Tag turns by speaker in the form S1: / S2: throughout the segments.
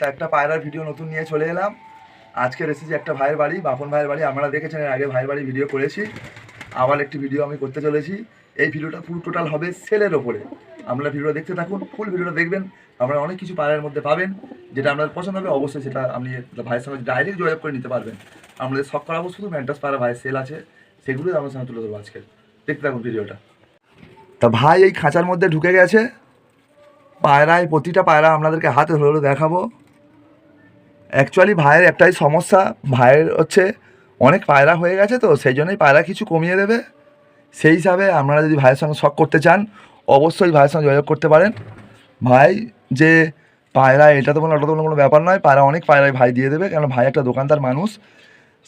S1: তা একটা পায়রার ভিডিও নতুন নিয়ে চলে এলাম। আজকের এসেছি একটা ভাইয়ের বাড়ি, বাপন ভাইয়ের বাড়ি। আপনারা দেখেছেন, এর আগে ভাইয়ের বাড়ি ভিডিও করেছি। আবার একটি ভিডিও আমি করতে চলেছি। এই ভিডিওটা পুরো টোটাল হবে সেলের ওপরে। আপনারা ভিডিওটা দেখতে থাকুন, ফুল ভিডিওটা দেখবেন। আপনারা অনেক কিছু পায়রার মধ্যে পাবেন। যেটা আপনার পছন্দ হবে, অবশ্যই সেটা আপনি ভাইয়ের সঙ্গে ডাইরেক্ট যোগাযোগ করে নিতে পারবেন। আমাদের শখ করাবো শুধু ম্যান্টাস পায়রা ভাইয়ের সেল আছে, সেগুলোই আমার সঙ্গে তুলে ধরবো আজকে। দেখতে থাকুন ভিডিওটা। তা ভাই এই খাঁচার মধ্যে ঢুকে গেছে। পায়রায় প্রতিটা পায়রা আপনাদেরকে হাতে ধরে দেখাবো। অ্যাকচুয়ালি ভাইয়ের একটাই সমস্যা, ভাইয়ের হচ্ছে অনেক পায়রা হয়ে গেছে তো, সেই জন্যই পায়রা কিছু কমিয়ে দেবে। সেই হিসাবে আপনারা যদি ভাইয়ের সঙ্গে শখ করতে চান, অবশ্যই ভাইয়ের সঙ্গে যোগাযোগ করতে পারেন। ভাই, যে পায়রা, এটা তো কোনো ওটা তো কোনো ব্যাপার নয়, পায়রা অনেক পায়রাই ভাই দিয়ে দেবে কেন ভাই একটা দোকানদার মানুষ।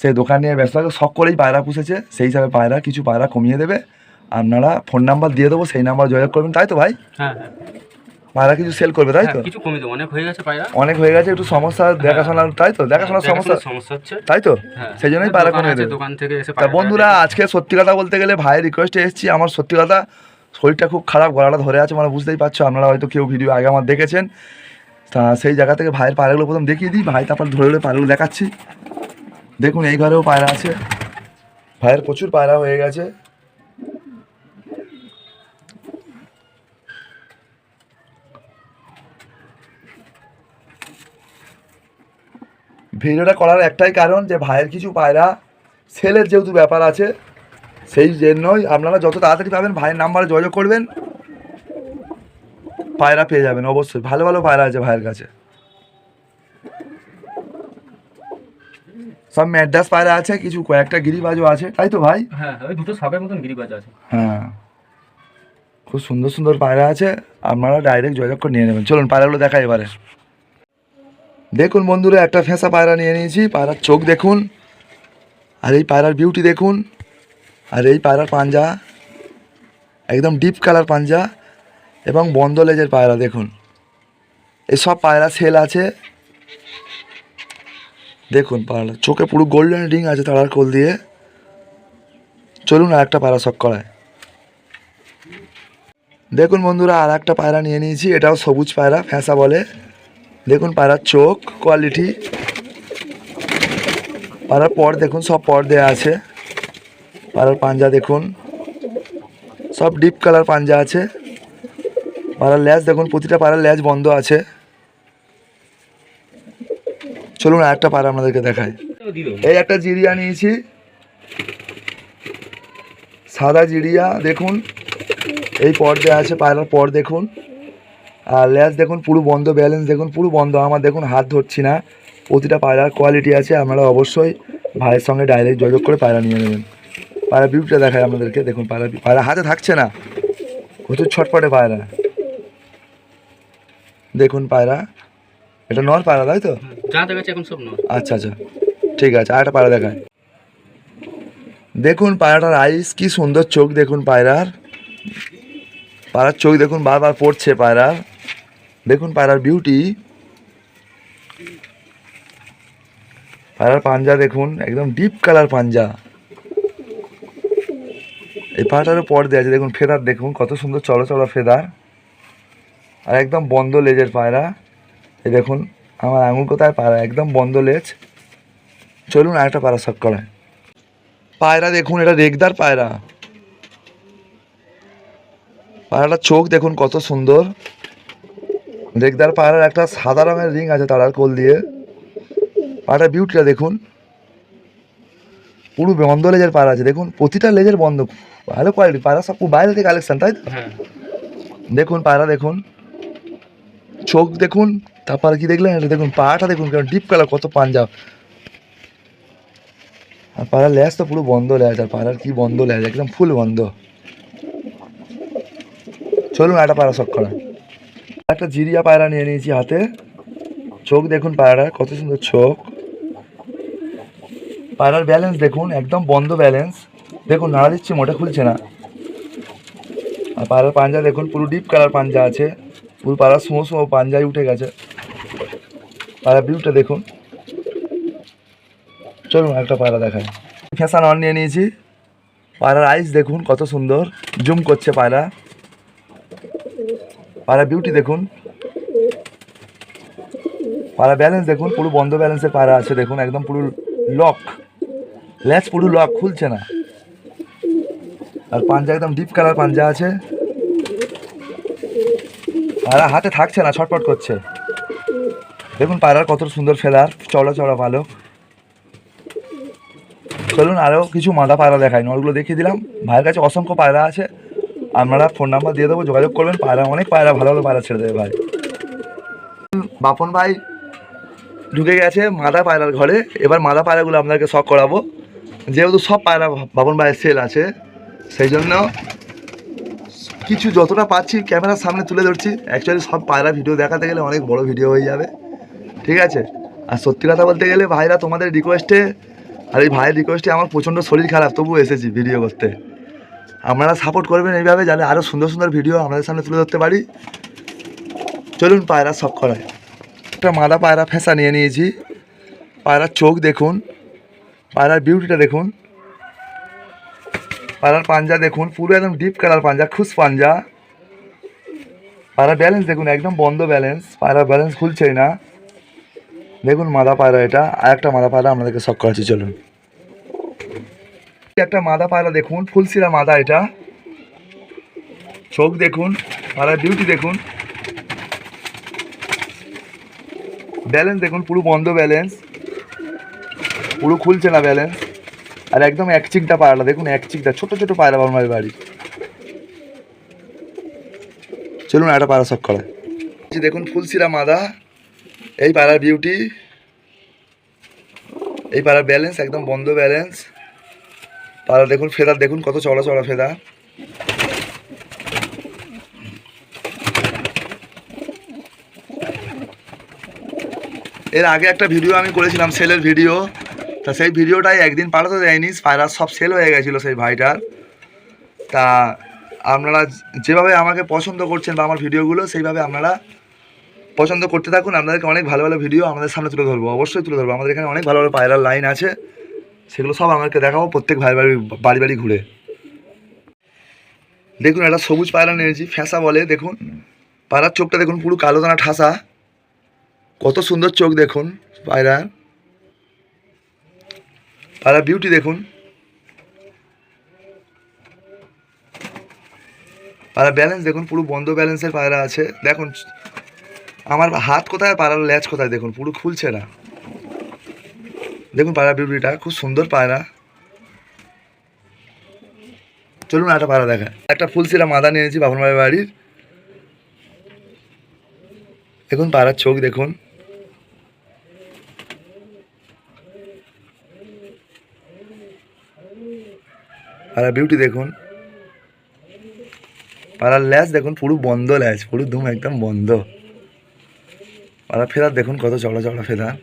S1: সেই দোকান নিয়ে ব্যস্ত থাকে, শখ করেই পায়রা পুষেছে, সেই হিসাবে পায়রা কিছু পায়রা কমিয়ে দেবে। আপনারা ফোন নাম্বার দিয়ে দেবো, সেই নাম্বার যোগাযোগ করবেন, তাই তো ভাই?
S2: হ্যাঁ হ্যাঁ।
S1: পায়রা কিছু সেল করবে তাই তো?
S2: হ্যাঁ, কিছু কমে দেবো। অনেক হয়ে গেছে পায়রা।
S1: অনেক হয়ে গেছে একটু সমস্যা দেখাশোনার তাই তো? দেখাশোনার সমস্যা
S2: সমস্যা হচ্ছে।
S1: তাই তো?
S2: হ্যাঁ
S1: সেই জন্যই পায়রা
S2: আছে,
S1: দেবে।
S2: দোকান থেকে এসে
S1: তা বন্ধুরা আজকে সত্যি কথা বলতে গেলে ভাইয়ের রিকোয়েস্টে এসেছি আমার সত্যি কথা শরীরটা খুব খারাপ গলাটা ধরে আছে মানে বুঝতেই পারছ আপনারা হয়তো কেউ ভিডিও আগে আমার দেখেছেন। তা সেই জায়গা থেকে ভাইয়ের পায়রাগুলো প্রথম দেখিয়ে দিই ভাই তারপর ধরে ধরে পায়রাগুলো দেখাচ্ছি। দেখুন এই ঘরেও পায়রা আছে। ভাইয়ের প্রচুর পায়রা হয়ে গেছে। ভিডিওটা করার একটাই কারণ যে ভাইয়ের কিছু পায়রা সেলের যেহেতু ব্যাপার আছে সেই জন্যই আপনারা যত তাড়াতাড়ি পাবেন ভাইয়ের নাম্বারে যোগাযোগ করবেন পায়রা পেয়ে যাবেন অবশ্যই। ভালো ভালো পায়রা আছে ভাইয়ের কাছে। সব ম্যাড্রাস পায়রা আছে কিছু কয়েকটা গিরিবাজও আছে। তাই তো ভাই?
S2: হ্যাঁ ওই দুটো সাপের মতন গিরিবাজ আছে।
S1: হ্যাঁ। খুব সুন্দর সুন্দর পায়রা আছে আপনারা ডাইরেক্ট যোগাযোগ করে নিয়ে নেবেন। চলুন পায়রাগুলো দেখা এবারে। দেখুন বন্ধুরা, একটা ফেঁসা পায়রা নিয়ে নিয়েছি। পায়রার চোখ দেখুন, আর এই পায়রার বিউটি দেখুন, আর এই পায়রার পাঞ্জা, একদম ডিপ কালার পাঞ্জা, এবং বন্ধ লেজের পায়রা দেখুন। এসব পায়রা সেল আছে। দেখুন পায়রা চোখে পুরো গোল্ডেন রিং আছে তারার কোল দিয়ে। চলুন আর একটা পায়রা শখ করায়। দেখুন বন্ধুরা, আর একটা পায়রা নিয়ে নিয়েছি, এটাও সবুজ পায়রা ফ্যাঁসা বলে। দেখুন পায়রার চোখ কোয়ালিটি পাড়ার পর দেখুন, সব পর দেওয়া আছে। পাড়ার পাঞ্জা দেখুন, সব ডিপ কালার পাঞ্জা আছে। পাড়ার ল্যাজ দেখুন, প্রতিটা পাড়ার ল্যাজ বন্ধ আছে। চলুন আর একটা পায়রা আপনাদেরকে
S2: দিল
S1: এই একটা জিরিয়া নিয়েছি। সাদা জিরিয়া, দেখুন। এই পর্দে আছে পায়রার পর দেখুন। আর ল্যাস দেখুন পুরো বন্ধ ব্যালেন্স দেখুন পুরো বন্ধ আমার দেখুন হাত ধরছি না। প্রতিটা পায়রার কোয়ালিটি আছে আপনারা অবশ্যই ভাইয়ের সঙ্গে ডাইরেক্ট যোগাযোগ করে পায়রা নিয়ে নেবেন। পায়রা বিউটিটা দেখায় আপনাদেরকে দেখুন পায়রা পায়রা হাতে থাকছে না। প্রচুর ছটপটে পায়রা। দেখুন পায়রা এটা নর পায়রা তাই তো?
S2: যা দেখাচ্ছে এখন সব নয়
S1: আচ্ছা আচ্ছা ঠিক আছে আর একটা পায়রা দেখায় দেখুন পায়রাটার আইস কি সুন্দর চোখ দেখুন পায়রার। পায়রার চোখ দেখুন বারবার পড়ছে পায়রার। দেখুন পায়রার বিউটি পায়রার পাঞ্জা দেখুন, একদম ডিপ কালার পাঞ্জা। এই পায়রাটারও পর দেওয়া আছে, দেখুন ফেদার দেখুন, কত সুন্দর চড়া চড়া ফেদার আর একদম বন্ধ লেজের পায়রা। এই দেখুন, আমার আঙুল কোথায়? পায়রা, একদম বন্ধ লেজ চলুন আরেকটা পায়রা শখ করায় পায়রা দেখুন, এটা রেগদার পায়রা। পায়রাটার চোখ দেখুন কত সুন্দর। রেগদার পায়রার একটা সাদা রঙের রিং আছে তারার কোল দিয়ে। পায়রার বিউটিটা দেখুন। পুরো বন্ধ লেজের পায়রা আছে দেখুন। প্রতিটা লেজের বন্ধ ভালো কোয়ালিটি পায়রা সব বাইরে থেকে কালেকশন তাই
S2: হ্যাঁ।
S1: দেখুন পায়রা দেখুন। চোখ দেখুন তারপর কি দেখলেন? এটা দেখুন পাটা দেখুন কেমন ডিপ কালার কত পাঞ্জাব আর পাড়ার ল্যাস তো পুরো বন্ধ ল্যাস আর পাড়ার কি বন্ধ ল্যাস একদম ফুল বন্ধ। চলুন একটা পায়রা শখ করা। একটা জিরিয়া পায়রা নিয়ে নিয়েছি হাতে। চোখ দেখুন পায়রার, কত সুন্দর চোখ। পায়রার ব্যালেন্স দেখুন, একদম বন্ধ ব্যালেন্স দেখুন, নাড়া দিচ্ছে, মোটা খুলছে না। আর পায়রার পাঞ্জা দেখুন, পুরো ডিপ কালার পাঞ্জা আছে। পুরো পায়রা সুমো সুমো পাঞ্জায় উঠে গেছে। পায়রা বিউটা দেখুন। চলুন একটা পায়রা দেখায় ফ্যাশান অন নিয়ে নিয়েছি। পায়রার আইস দেখুন, কত সুন্দর। জুম করছে পায়রা। পায়রা বিউটি দেখুন। পায়রা ব্যালেন্স দেখুন, পুরো বন্ধ ব্যালেন্সের পায়রা আছে দেখুন, একদম পুরো লক ল্যাচ পুরো লক খুলছে না। আর পাঞ্জা একদম ডিপ কালার পাঞ্জা আছে। পায়রা হাতে থাকছে না ছটপট করছে। দেখুন পায়রার কত সুন্দর ফেলার চওড়া চওড়া ভালো। চলুন আরও কিছু মাদা পায়রা দেখাই, নলগুলো দেখিয়ে দিলাম। ভাইয়ের কাছে অসংখ্য পায়রা আছে। আপনারা ফোন নাম্বার দিয়ে দেবো, যোগাযোগ করবেন, পায়রা অনেক পায়রা, ভালো ভালো পায়রা ছেড়ে দেবে ভাই। বাপন ভাই ঢুকে গেছে মাদা পায়রার ঘরে, এবার মাদা পায়রাগুলো আপনাকে শখ করাবো। যেহেতু সব পায়রা বাপন ভাইয়ের সেল আছে, সেই জন্য কিছু যতটা পাচ্ছি ক্যামেরার সামনে তুলে ধরছি। অ্যাকচুয়ালি সব পায়রা ভিডিও দেখাতে গেলে অনেক বড় ভিডিও হয়ে যাবে। ঠিক আছে? আর সত্যি কথা বলতে গেলে ভাইরা তোমাদের রিকোয়েস্টে আর এই ভাইয়ের রিকোয়েস্টে আমার প্রচণ্ড শরীর খারাপ তবু এসেছি ভিডিও করতে। আপনারা সাপোর্ট করবেন এইভাবে যাতে আরও সুন্দর সুন্দর ভিডিও আপনাদের সামনে তুলে ধরতে পারি। চলুন পায়রা সব করায় একটা মাদা পায়রা ফেঁসা নিয়ে নিয়েছি। পায়রার চোখ দেখুন, পায়রার বিউটিটা দেখুন। পায়রার পাঞ্জা দেখুন, পুরো একদম ডিপ কালার পাঞ্জা, খুশ পাঞ্জা। পায়রার ব্যালেন্স দেখুন, একদম বন্ধ ব্যালেন্স পায়রার ব্যালেন্স খুলছেই না। দেখুন মাদা পায়রা এটা আর একটা মাদা পায়রা আপনাদেরকে শখ করাচ্ছি, চলুন। একটা মাদা পায়রা দেখুন ফুলসিরা মাদা এটা। চোখ দেখুন, পায়রার বিউটি দেখুন। ব্যালেন্স দেখুন, পুরো বন্ধ ব্যালেন্স পুরো খুলছে না ব্যালেন্স আর একদম এক চিকটা পায়রা দেখুন এক চিকটা, ছোট ছোট পায়রা আমার বাড়ি চলুন একটা পায়রা শখ করা। দেখুন ফুলসিরা মাদা। এই পায়রার বিউটি এই পায়রার ব্যালেন্স একদম বন্ধ ব্যালেন্স পায়রা দেখুন ফেদার দেখুন কত চড়া চড়া ফেদা। এর আগে একটা ভিডিও আমি করেছিলাম, সেলের ভিডিও তা সেই ভিডিওটাই একদিন পাঠাতে দেয়নি পায়রা সব সেল হয়ে গেছিল সেই ভাইটার। তা আপনারা যেভাবে আমাকে পছন্দ করছেন বা আমার ভিডিওগুলো সেইভাবে আপনারা পছন্দ করতে থাকুন। আপনাদেরকে অনেক ভালো ভালো ভিডিও আমাদের সামনে তুলে ধরবো, অবশ্যই তুলে ধরবো। আমাদের এখানে অনেক ভালো ভালো পায়রার লাইন আছে। সেগুলো সব আমাকে দেখাবো, প্রত্যেক ভাই বাড়ি বাড়ি বাড়ি ঘুরে। দেখুন, একটা সবুজ পায়রা নিয়েছি ফ্যাঁসা বলে, দেখুন। পায়রার চোখটা দেখুন, পুরো কালো দানা ঠাসা। কত সুন্দর চোখ দেখুন পায়রা পায়রা বিউটি দেখুন। পায়রা ব্যালেন্স দেখুন, পুরো বন্ধ ব্যালেন্সের পায়রা আছে। দেখুন, আমার হাত কোথায় পায়রার ল্যাচ কোথায় দেখুন, পুরো খুলছে না। দেখুন পায়রা বিউটিটা খুব সুন্দর পায়রা। চলুন একটা পায়রা দেখা একটা ফুল ফুলসিরা মাদা নিয়েছি বাবন ভাই বাড়ির। দেখুন পায়রার চোখ, দেখুন। পায়রা বিউটি দেখুন। পাড়ার ল্যাচ দেখুন, পুরো বন্ধ ল্যাচ পুরো ধুম একদম বন্ধ। পায়রা ফেদার, দেখুন কত চড়া চড়া ফেদার।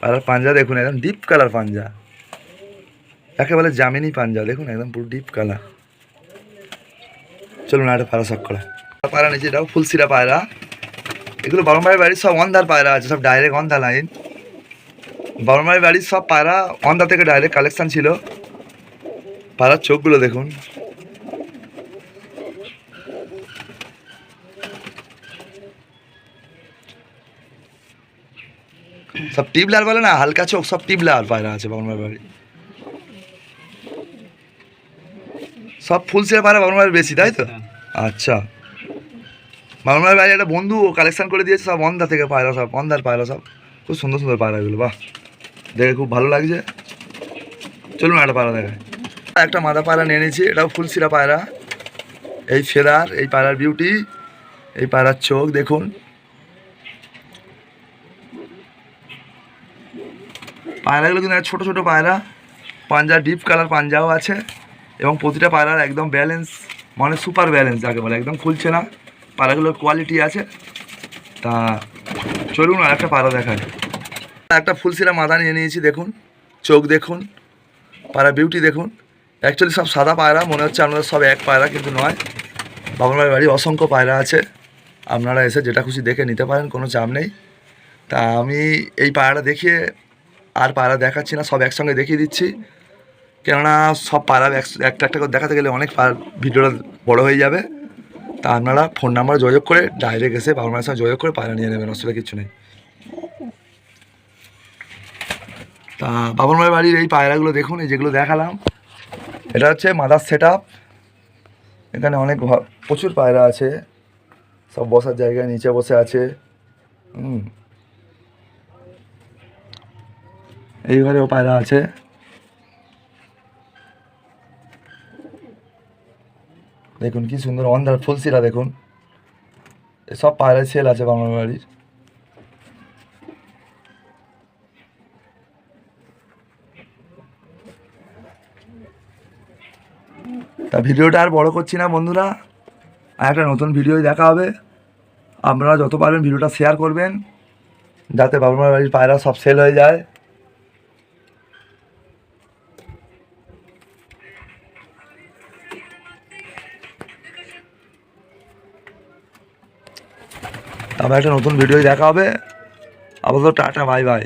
S1: পায়রার পাঞ্জা দেখুন, একদম ডিপ কালার পাঞ্জা। একে বলে জামিনি পাঞ্জা, দেখুন, একদম পুরো ডিপ কালার চলুন একটা পায়রা শখ করা। পায়রা নিচে এটাও ফুলসিরা পায়রা। এগুলো বারম্বার বাড়ির সব অন্ধার পায়রা আছে, সব ডাইরেক্ট অন্ধা লাইন বারম্বার বাড়ির সব পায়রা অন্ধা থেকে ডাইরেক্ট কালেকশান ছিল। পায়রার চোখগুলো দেখুন। সব টিবলার বলে না হালকা চোখ সব টিবলার পায়রা আছে বাবনবার বাড়ি। সব ফুল ফুলসের পায়রা বাবনবার বেশি তাই তো? আচ্ছা। বাবনবার বাড়ি একটা বন্ধু কালেকশন করে দিয়েছে সব অন্ধা থেকে পায়রা সব অন্ধার পায়রা সব খুব সুন্দর সুন্দর পায়রাগুলো বাহ। দেখে খুব ভালো লাগছে। চলুন একটা পায়রা দেখায় একটা মাদা পায়রা নিয়ে নিয়েছি এটাও ফুল ফুলসিরা পায়রা। এই ফেদার এই পায়রার বিউটি এই পায়রার চোখ দেখুন। পায়রাগুলো কিন্তু ছোটো ছোটো পায়রা। পাঞ্জা ডিপ কালার পাঞ্জাও আছে এবং প্রতিটা পায়রার একদম ব্যালেন্স মানে সুপার ব্যালেন্স যাকে বলে, একদম খুলছে না। পায়রাগুলোর কোয়ালিটি আছে। তা চলুন আর একটা পায়রা দেখায় একটা ফুলসিরা মাথা নিয়ে নিয়েছি, দেখুন। চোখ দেখুন, পায়রা বিউটি দেখুন। অ্যাকচুয়ালি সব সাদা পায়রা, মনে হচ্ছে আপনাদের সব এক পায়রা, কিন্তু নয়। ভাই বাড়ি অসংখ্য পায়রা আছে। আপনারা এসে যেটা খুশি দেখে নিতে পারেন, কোনো চাপ নেই। তা আমি এই পায়রাটা দেখিয়ে আর পায়রা দেখাচ্ছি না, সব একসঙ্গে দেখিয়ে দিচ্ছি। কেননা সব এক- একটা একটা করে দেখাতে গেলে অনেক পায়রা ভিডিওটা বড় হয়ে যাবে। তা আপনারা ফোন নাম্বার যোগাযোগ করে ডাইরেক্ট এসে বাবুর মায়ের সঙ্গে যোগাযোগ করে পায়রা নিয়ে নেবেন, অসুবিধা কিছু নেই। তা বাবুর মায়ের বাড়ির এই পায়রাগুলো দেখুন, এই যেগুলো দেখালাম। এটা হচ্ছে মাদার সেট এখানে অনেক প্রচুর পায়রা আছে। সব বসার জায়গায়, নিচে বসে আছে। হুম। এই ঘরেও পায়রা আছে। দেখুন কি সুন্দর অন্ধার ফুলসিরা দেখুন। সব পায়রায় সেল আছে বাংলা বাড়ির। তা ভিডিওটা আর বড় করছি না বন্ধুরা, আর একটা নতুন ভিডিও দেখা হবে। আপনারা যত পারবেন ভিডিওটা শেয়ার করবেন, যাতে বাবুমার বাড়ির পায়রা সব সেল হয়ে যায়। তারপর একটা নতুন ভিডিও দেখা হবে। আপাতত টাটা বাই বাই